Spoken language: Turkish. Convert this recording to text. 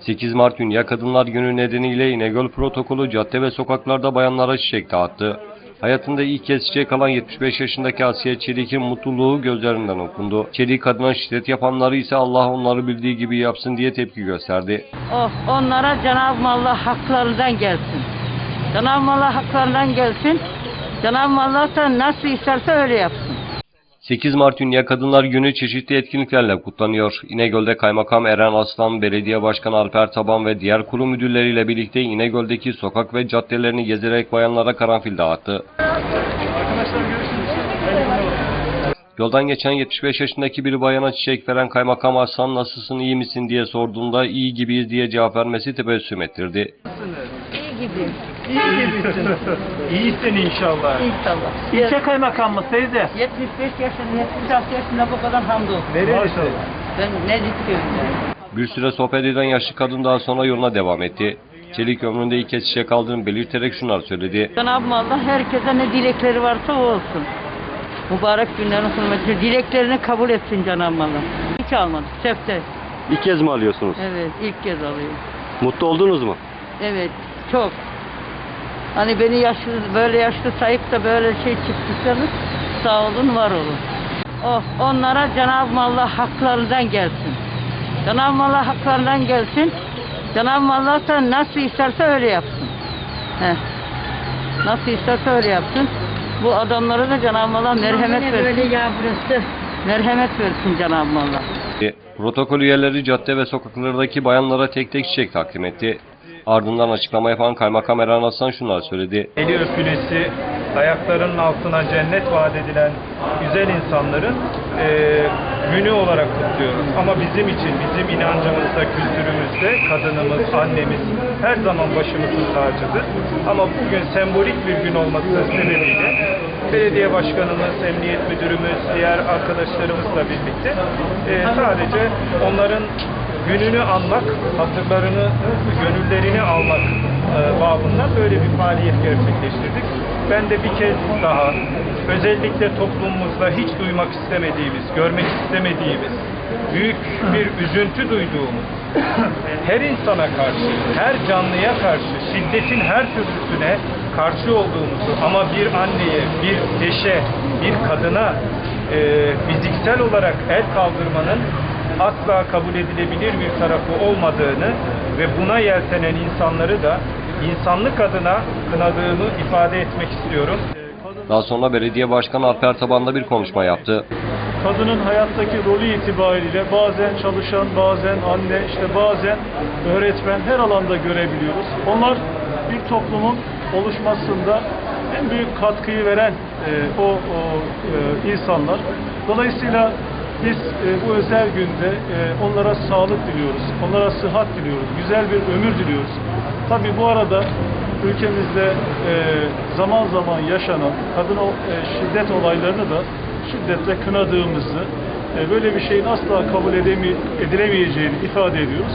8 Mart Dünya Kadınlar Günü nedeniyle İnegöl protokolü cadde ve sokaklarda bayanlara çiçek dağıttı. Hayatında ilk kez çiçek alan 75 yaşındaki Asiye Çelik'in mutluluğu gözlerinden okundu. Çelik kadına şiddet yapanları ise Allah onları bildiği gibi yapsın diye tepki gösterdi. Oh, onlara Cenab-ı Allah haklarından gelsin. Cenab-ı Allah haklarından gelsin. Cenab-ı Allah nasıl isterse öyle yapsın. 8 Mart Dünya Kadınlar Günü çeşitli etkinliklerle kutlanıyor. İnegöl'de Kaymakam Eren Aslan, Belediye Başkanı Alper Taban ve diğer kurum müdürleriyle birlikte İnegöl'deki sokak ve caddelerini gezerek bayanlara karanfil dağıttı. Yoldan geçen 75 yaşındaki bir bayana çiçek veren Kaymakam Aslan nasılsın iyi misin diye sorduğunda iyi gibiyiz diye cevap vermesi tebessüm ettirdi. İyi gibi. İyi gibisin. İyisin inşallah. İnşallah. İlçe kaymakamı teyze. 75 yaşında, 76 yaşında bu kadar hamdolsun. Nerelisin? Ben ne dikiyorum yani. Bir süre sohbet eden yaşlı kadın daha sonra yoluna devam etti. Çelik ömründe ilk kez çiçek aldığını belirterek şunlar söyledi. Cenab-ı Allah herkese ne dilekleri varsa o olsun. Mübarek günlerin hürmetine dileklerini kabul etsin Cenab-ı Allah. Hiç almadık. Sefte. İlk kez mi alıyorsunuz? Evet, ilk kez alıyorum. Mutlu oldunuz mu? Evet, çok. Hani beni yaşlı, böyle yaşlı sayıp da böyle şey çıktıysanız sağ olun, var olun. Oh, onlara Cenab-ı Allah haklarından gelsin. Cenab-ı Allah haklarından gelsin. Cenab-ı Allah da nasıl isterse öyle yapsın. Heh. Nasıl isterse öyle yapsın. Bu adamlara da Cenab-ı Allah merhamet versin. Böyle yavrusu. Merhamet versin Cenab-ı Allah. Protokol üyeleri cadde ve sokaklardaki bayanlara tek tek çiçek takdim etti. Ardından açıklama yapan Kaymakam Eren Aslan şunlar söyledi. Eli öpülesi, ayaklarının altına cennet vaat edilen güzel insanların eee günü olarak kutluyoruz. Ama bizim için, bizim inancımızda, kültürümüzde kadınımız, annemiz her zaman başımızın tacıdır. Ama bugün sembolik bir gün olması sebebiyle belediye başkanımız, emniyet müdürümüz, diğer arkadaşlarımızla birlikte eee, sadece onların gününü anmak, hatırlarını, gönüllerini almak e, böyle bir faaliyet gerçekleştirdik. Ben de bir kez daha özellikle toplumumuzda hiç duymak istemediğimiz, görmek istemediğimiz, büyük bir üzüntü duyduğumuz, her insana karşı, her canlıya karşı, şiddetin her türlüsüne karşı olduğumuzu ama bir anneye, bir eşe, bir kadına e, fiziksel olarak el kaldırmanın asla kabul edilebilir bir tarafı olmadığını ve buna yeltenen insanları da insanlık adına kınadığımı ifade etmek istiyorum. Daha sonra Belediye Başkanı Alper Taban da bir konuşma yaptı. kadının hayattaki rolü itibariyle bazen çalışan, bazen anne, işte bazen öğretmen her alanda görebiliyoruz. Onlar bir toplumun oluşmasında en büyük katkıyı veren e, o, o e, insanlar. Dolayısıyla biz e, bu özel günde e, onlara sağlık diliyoruz, onlara sıhhat diliyoruz, güzel bir ömür diliyoruz. Tabii bu arada ülkemizde e, zaman zaman yaşanan kadın e, şiddet olaylarını da şiddetle kınadığımızı, e, böyle bir şeyin asla kabul edilemeyeceğini ifade ediyoruz.